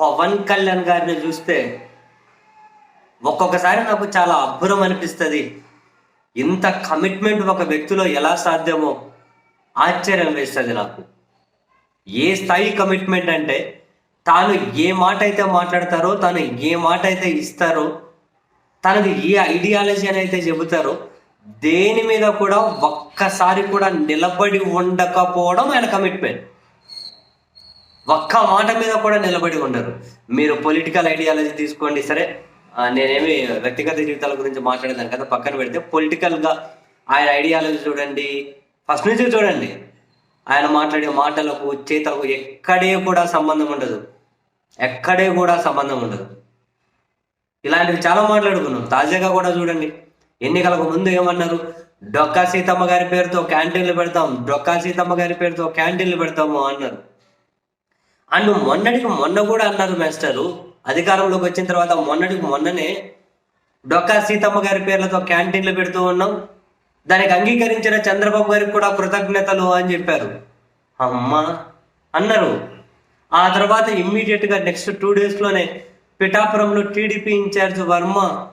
పవన్ కళ్యాణ్ గారిని చూస్తే ఒక్కొక్కసారి నాకు చాలా అబ్బురం అనిపిస్తుంది. ఇంత కమిట్మెంట్ ఒక వ్యక్తిలో ఎలా సాధ్యమో ఆశ్చర్యం వేస్తుంది నాకు. ఏ స్థాయి కమిట్మెంట్ అంటే తాను ఏ మాట అయితే మాట్లాడతారో తాను ఏ మాట అయితే ఇస్తారో తనది ఏ ఐడియాలజీ అని అయితే చెబుతారో దేని మీద కూడా ఒక్కసారి కూడా నిలబడి ఉండకపోవడం ఆయన కమిట్మెంట్ ఒక్క మాట మీద కూడా నిలబడి ఉండరు. మీరు పొలిటికల్ ఐడియాలజీ తీసుకోండి సరే. నేనేమి వ్యక్తిగత జీవితాల గురించి మాట్లాడేదాను కదా పక్కన పెడితే పొలిటికల్గా ఆయన ఐడియాలజీ చూడండి ఫస్ట్ నుంచి చూడండి. ఆయన మాట్లాడే మాటలకు చేతలకు ఎక్కడే కూడా సంబంధం ఉండదు. ఎక్కడే కూడా సంబంధం ఉండదు. ఇలాంటివి చాలా మాట్లాడుకున్నాం. తాజాగా కూడా చూడండి. ఎన్నికలకు ముందు ఏమన్నారు? డొక్కా సీతమ్మ గారి పేరుతో క్యాంటీన్లు పెడతాం డొక్కా సీతమ్మ గారి పేరుతో క్యాంటీన్లు పెడతాము అన్నారు. అండ్ మొన్నటికి మొన్న కూడా అన్నారు మాస్టరు అధికారంలోకి వచ్చిన తర్వాత మొన్నటికి మొన్ననే డొక్కా సీతమ్మ గారి పేర్లతో క్యాంటీన్లు పెడుతూ ఉన్నాం. దానికి అంగీకరించిన చంద్రబాబు గారికి కూడా కృతజ్ఞతలు అని చెప్పారు. అమ్మా! అన్నారు. ఆ తర్వాత ఇమ్మీడియట్గా నెక్స్ట్ టూ డేస్లోనే పిఠాపురంలో టీడీపీ ఇన్ఛార్జ్ వర్మ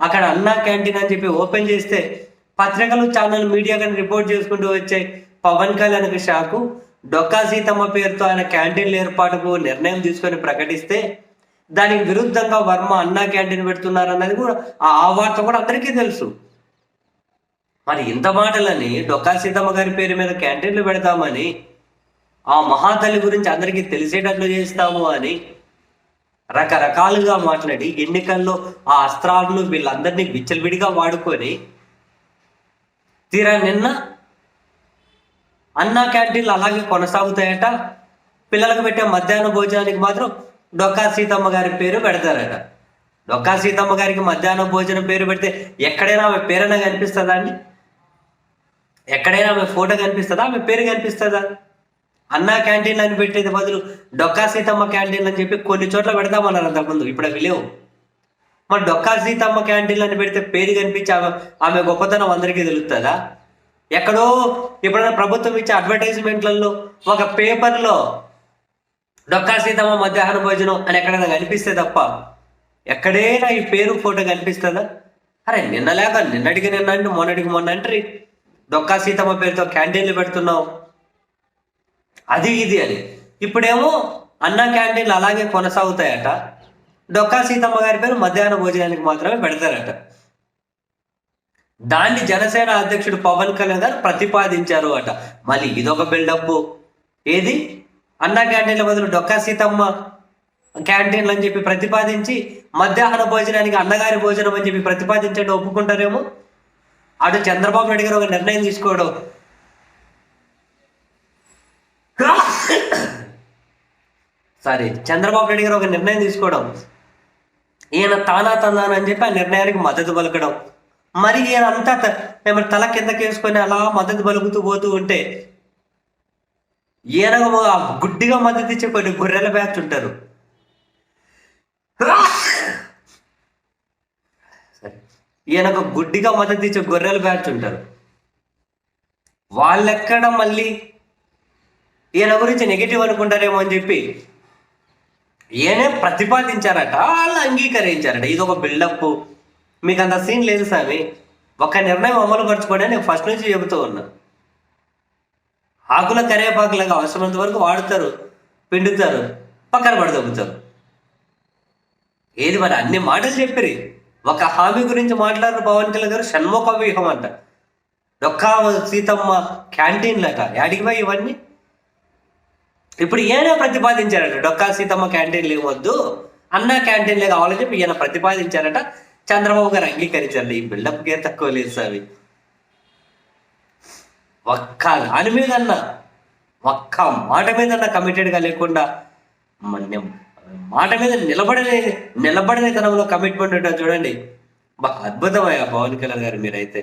అక్కడ అన్నా క్యాంటీన్ అని చెప్పి ఓపెన్ చేస్తే పత్రికలు ఛానల్ మీడియా కానీ రిపోర్ట్ చేసుకుంటూ వచ్చాయి. పవన్ కళ్యాణ్కి షాకు. డొక్కా సీతమ్మ పేరుతో ఆయన క్యాంటీన్ల ఏర్పాటుకు నిర్ణయం తీసుకొని ప్రకటిస్తే దానికి విరుద్ధంగా వర్మ అన్నా క్యాంటీన్ పెడుతున్నారు అన్నది కూడా ఆ ఆ వార్త కూడా అందరికీ తెలుసు. మరి ఇంత మాటలని డొక్కా సీతమ్మ గారి పేరు మీద క్యాంటీన్లు పెడతామని ఆ మహాతల్లి గురించి అందరికీ తెలిసేటట్లు చేస్తాము అని రకరకాలుగా మాట్లాడి ఎన్నికల్లో ఆ అస్త్రాలను వీళ్ళందరినీ విచ్చలవిడిగా వాడుకొని తీరా నిన్న అన్న క్యాంటీన్లు అలాగే కొనసాగుతాయట. పిల్లలకు పెట్టే మధ్యాహ్న భోజనానికి మాత్రం డొక్కా సీతమ్మ గారి పేరు పెడతారట. డొక్కా సీతమ్మ గారికి మధ్యాహ్న భోజనం పేరు పెడితే ఎక్కడైనా ఆమె పేరైనా కనిపిస్తుందా అండి? ఎక్కడైనా ఆమె ఫోటో కనిపిస్తుందా? ఆమె పేరు కనిపిస్తుందా? అన్నా క్యాంటీన్ అని పెట్టేది బదులు డొక్కా సీతమ్మ క్యాంటీన్ అని చెప్పి కొన్ని చోట్ల పెడతామన్నారు అంతకుముందు. ఇప్పుడు అవి లేవు. మరి డొక్కా సీతమ్మ క్యాంటీన్ అని పెడితే పేరు కనిపించి ఆమె ఆమె గొప్పతనం అందరికీ తెలుస్తుందా? ఎక్కడో ఎప్పుడైనా ప్రభుత్వం ఇచ్చే అడ్వర్టైజ్మెంట్లలో ఒక పేపర్లో డొక్కా సీతమ్మ మధ్యాహ్న భోజనం అని ఎక్కడైనా కనిపిస్తే తప్ప ఎక్కడైనా ఈ పేరు ఫోటో కనిపిస్తుందా? అరే నిన్న లేక నిన్నటికి నిన్న అంటే మొన్నటికి మొన్న అంటే డొక్కా సీతమ్మ పేరుతో క్యాంటీన్లు పెడుతున్నావు. అది ఇది అని. ఇప్పుడేమో అన్న క్యాంటీన్లు అలాగే కొనసాగుతాయట. డొక్కా సీతమ్మ గారి పేరు మధ్యాహ్న భోజనానికి మాత్రమే పెడతారట. దాన్ని జనసేన అధ్యక్షుడు పవన్ కళ్యాణ్ గారు ప్రతిపాదించారు అట. మళ్ళీ ఇదొక బిల్డప్ ఏది? అన్న క్యాంటీన్ల బదులు డొక్కా సీతమ్మ క్యాంటీన్లు అని చెప్పి ప్రతిపాదించి మధ్యాహ్న భోజనానికి అన్నగారి భోజనం అని చెప్పి ప్రతిపాదించండి ఒప్పుకుంటారేమో? అటు చంద్రబాబు నాయుడు గారు ఒక నిర్ణయం తీసుకోవడం. సారీ చంద్రబాబు నాయుడు గారు ఒక నిర్ణయం తీసుకోవడం. ఈయన తానా తందానా అని చెప్పి ఆ నిర్ణయానికి మద్దతు పలకడం. మరి ఈయన అంతా త- తల కిందకి వేసుకొని అలా మద్దతు పలుకుతూ పోతూ ఉంటే ఈయన గుడ్డిగా మద్దతు ఇచ్చే కొన్ని గొర్రెల బ్యాచ్ ఉంటారు. ఈయనకు గుడ్డిగా మద్దతు ఇచ్చే గొర్రెల బ్యాచ్ ఉంటారు. వాళ్ళెక్కడ మళ్ళీ ఈయన గురించి నెగిటివ్ అనుకుంటారేమో అని చెప్పి ఈయనే ప్రతిపాదించారట వాళ్ళు అంగీకరించారట. ఇది ఒక బిల్డప్ మీకు అంత సీన్ లేదు స్వామి ఒక నిర్ణయం అమలు పరచుకోవడం నేను ఫస్ట్ నుంచి చెబుతూ ఉన్నా. ఆకుల కరివేపాకులాగా అవసరమైనంత వరకు వాడుతారు పిండుతారు పక్కన పడదొబ్బుతారు ఏది మరి అన్ని మాటలు చెప్పిరి. ఒక హామీ గురించి మాట్లాడిన పవన్ కళ్యాణ్ గారు షణ్ముఖ వ్యూహం అంట. డొక్కా సీతమ్మ క్యాంటీన్లట యాడికి పోయి ఇవన్నీ? ఇప్పుడు ఈయన ప్రతిపాదించారట డొక్కా సీతమ్మ క్యాంటీన్లు ఏమొద్దు అన్న క్యాంటీన్లే కావాలని చెప్పి ఈయన ప్రతిపాదించారట. చంద్రబాబు గారు అంగీకరించండి. ఈ బిల్డప్కే తక్కువ లేదు సార్ ఒక్క దాని మీద ఒక్క మాట మీద కమిటెడ్గా లేకుండా మన్యం మాట మీద నిలబడలే నిలబడని తనంలో కమిట్మెంట్ ఉంటుంది చూడండి. బాగా అద్భుతమయ్యా పవన్ కళ్యాణ్ గారు మీరైతే.